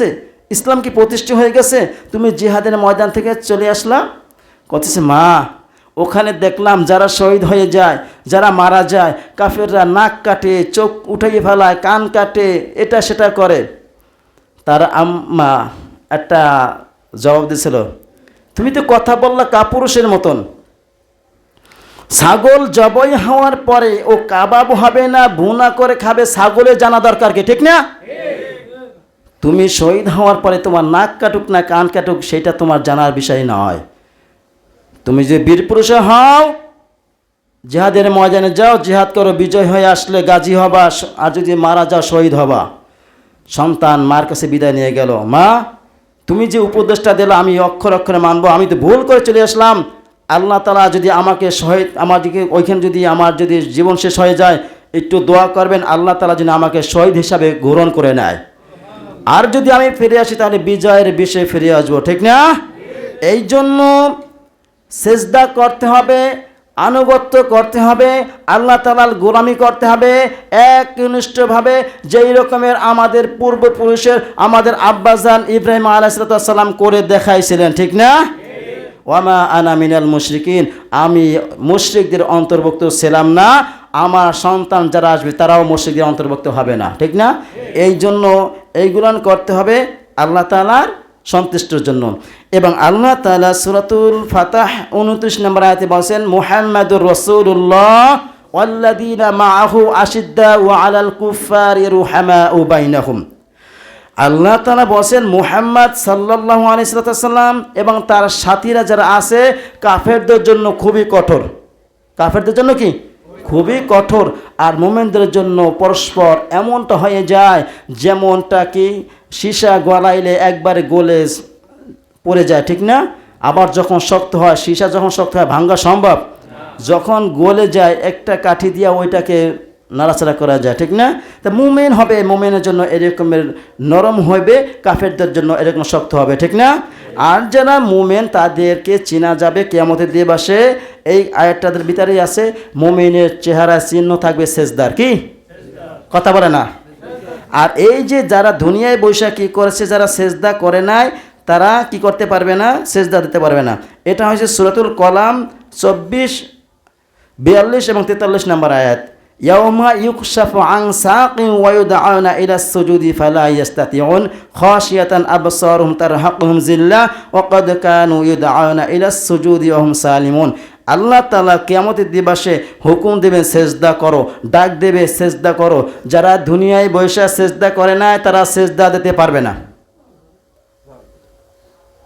গেছে ইসলাম কি প্রতিষ্ঠা হয়ে গেছে, তুমি জিহাদের ময়দান থেকে চলে আসলা? কতেছে মা, ওখানে দেখলাম যারা শহীদ হয়ে যায়, যারা মারা যায়, কাফেররা নাক কাটে, চোখ উঠাইয়ে ফেলায়, কান কাটে, এটা সেটা করে। তার আম্মা একটা জবাব দিয়েছিল তুমি তো কথা বললা কাপুরুষের মতন। ছাগল জবই হওয়ার পরে ও কাবাব হবে না, ভুনা করে খাবে, ছাগলের জানা দরকার কি, ঠিক না? তুমি শহীদ হওয়ার পরে তোমার নাক কাটুক না কান কাটুক, সেটা তোমার জানার বিষয় নয়। তুমি যে বীর পুরুষে হও, জেহাদের ময়দানে যাও, জেহাদ করো, বিজয় হয়ে আসলে গাজী হবা আর যদি মারা যাও, শহীদ হবা। সন্তান মার কাছে বিদায় নিয়ে গেল। মা, তুমি যে উপদেশটা দিলে, আমি অক্ষর অক্ষরে মানবো, আমি তো ভুল করে চলে আসলাম। আল্লাহ তালা যদি আমাকে শহীদ আমাদেরকে ওইখানে যদি আমার যদি জীবন শেষ হয়ে যায়, একটু দোয়া করবেন, আল্লাহ তালা যেন আমাকে শহীদ হিসাবে গ্রহণ করে নেয়। আর যদি আমি ফিরে আসি, তাহলে বিজয়ের বিষয়ে ফিরে আসব, ঠিক না? এই জন্য সেজদা করতে হবে, আনুগত্য করতে হবে, আল্লাহ তালার গোলামি করতে হবে, একনিষ্ঠভাবে যেই রকমের আমাদের পূর্বপুরুষের, আমাদের আব্বাসান ইব্রাহিম আলাইসালাম করে দেখাইছিলেন, ঠিক না? ওয়ামা আনা মিনাল মুশরিকিন, আমি মুশরিকদের অন্তর্ভুক্ত ছিলাম না আমার সন্তান যারা আসবে, তারাও মুশরিকদের অন্তর্ভুক্ত হবে না। ঠিক না? এই জন্য এইগুলান করতে হবে আল্লাহ তালার সন্তুষ্টর জন্য। এবং আল্লাহ তালা সুরাতুল ফাতাহ উনত্রিশ নম্বর আয়তে বলছেন, মুহাম্মাদুর রসুল্লাহ মাআহু আশিদ্দা ওয়া আলাল কুফারি রুহামা ও আল্লাহ তালা বলছেন, মুহাম্মদ সাল্লাহ আলিয়াল্লাম এবং তার সাথীরা যারা আছে, কাফেরদের জন্য খুবই কঠোর। কাফেরদের জন্য কি? খুবই কঠোর আর মোমেনদের জন্য পরস্পর এমনটা হয়ে যায় যেমনটা কি সীসা গলাইলে একবারে গলে পড়ে যায়, ঠিক না? আবার যখন শক্ত হয়, সীসা যখন শক্ত হয়, ভাঙ্গা সম্ভব? যখন গলে যায়, একটা কাঠি দিয়া ওইটাকে নাড়াচাড়া করা যায়, ঠিক না? তা মুমেন হবে, মুমেনের জন্য এরকমের নরম হবে কাফেরদের জন্য এরকম শক্ত হবে, ঠিক না? আর যারা মুমেন, তাদেরকে চেনা যাবে, কেয়ামতের দিবসে এই আয়াতটাদের ভিতরেই আছে। মুমেনের চেহারা চিহ্ন থাকবে সেজদার। কি? কথা বলে না। আর এই যে যারা দুনিয়ায় বৈশাখ কী করেছে, যারা সেজদা করে নাই, তারা কি করতে পারবে না? সেজদা দিতে পারবে না। এটা হচ্ছে সুরাতুল কলাম চব্বিশ, বিয়াল্লিশ এবং তেতাল্লিশ নম্বর আয়াত। ইয়াউমা ইউকশাফু আন সাকিন ওয়া ইউদআউনা ইলা সুজুদি ফালা ইয়াস্তাতিউন খাশিয়াতান আবসারুহুম তারহাকুহুম জিল্লা ওয়া ক্বাদ কানু ইউদআউনা ইলা সুজুদি ওয়া হুম সালিমুন। আল্লাহ তালা কেয়ামতের দিবসে হুকুম দেবেন, সেজদা করো। ডাক দেবে, সেজদা করো। যারা দুনিয়ায় বৈশা সেজদা করে না তারা সেজদা দিতে পারবে না।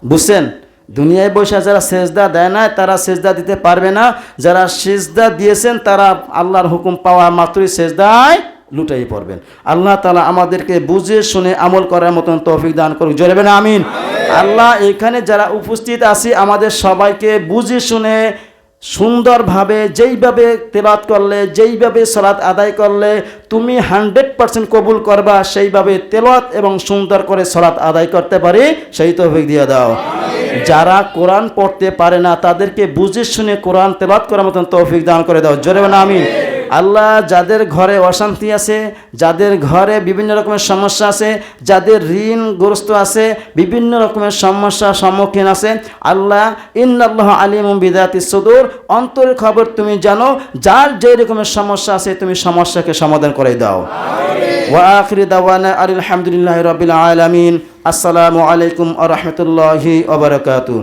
বুঝছেন? দুনিয়ায় বসে যারা সেজদা দেয় না তারা সেজদা দিতে পারবে না। যারা সেজদা দিয়েছেন, তারা আল্লাহর হুকুম পাওয়া মাত্রই সেজদায় লুটাই পড়বেন। আল্লাহ তালা আমাদেরকে বুঝে শুনে আমল করার মতন তৌফিক দান করুক। জোরেবে না আমিন। আল্লাহ এখানে যারা উপস্থিত আছি, আমাদের সবাইকে বুঝে শুনে সুন্দরভাবে, যেইভাবে তেলাত করলে, যেইভাবে সলাৎ আদায় করলে, তুমি হান্ড্রেড পার্সেন্ট কবুল করবা, সেইভাবে তেলাত এবং সুন্দর করে সলাৎ আদায় করতে পারি, সেই তৌফিক দিয়ে দাও। যারা কোরআন পড়তে পারে না, তাদেরকে বুঝে শুনে কোরআন তেলাত করার মতন তৌফিক দান করে দাও। জোরে না আমি আল্লাহ যাদের ঘরে অশান্তি আছে যাদের ঘরে বিভিন্ন রকমের সমস্যা আছে যাদের ঋণগ্রস্ত আছে বিভিন্ন রকমের সমস্যার সম্মুখীন আছে আল্লাহ ইন্নাল্লাহ আলিম বিদাতি সদুর অন্তরের খবর তুমি জানো যার যে রকমের সমস্যা আছে তুমি সমস্যাকে সমাধান করে দাও। ওয়া আখিরি দাওয়ানা আলহামদুলিল্লাহ রাবিল আলামিন। আসসালামু আলাইকুম আ রহমতুল্লাহি ওবরাকাতু